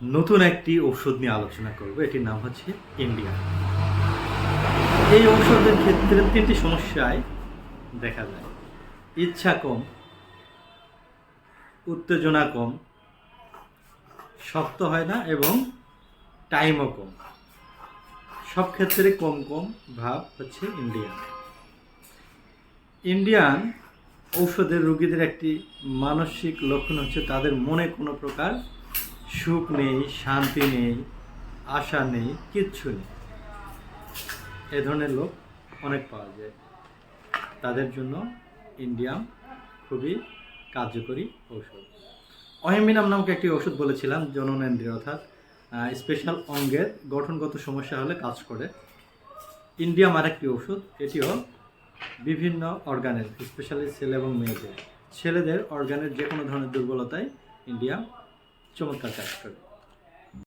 নতুন একটি ঔষধ নিয়ে আলোচনা করব। এটির নাম হচ্ছে ইন্ডিয়া। এই ঔষধের ক্ষেত্রে তিনটি সমস্যায় দেখা যায়। ইচ্ছা কম, উত্তেজনা কম, শক্ত হয় না এবং টাইমও কম। সব ক্ষেত্রে কম কম ভাব হচ্ছে ইন্ডিয়ান ইন্ডিয়ান ঔষধের রোগীদের একটি মানসিক লক্ষণ হচ্ছে তাদের মনে কোনো প্রকার সুখ নেই, শান্তি নেই, আশা নেই, কিচ্ছু নেই। এ ধরনের লোক অনেক পাওয়া যায়। তাদের জন্য ইন্ডিয়াম খুবই কার্যকরী ঔষধ। অহেমিনাম নামক একটি ওষুধ বলেছিলাম, জননেন্দ্রিয় অর্থাৎ স্পেশাল অঙ্গের গঠনগত সমস্যা হলে কাজ করে। ইন্ডিয়াম আরেকটি ওষুধ এটিও বিভিন্ন অর্গানের স্পেশালি ছেলে এবং মেয়েদের। ছেলেদের অর্গানের যে কোনো ধরনের দুর্বলতায় ইন্ডিয়াম চমৎকার কাজ করে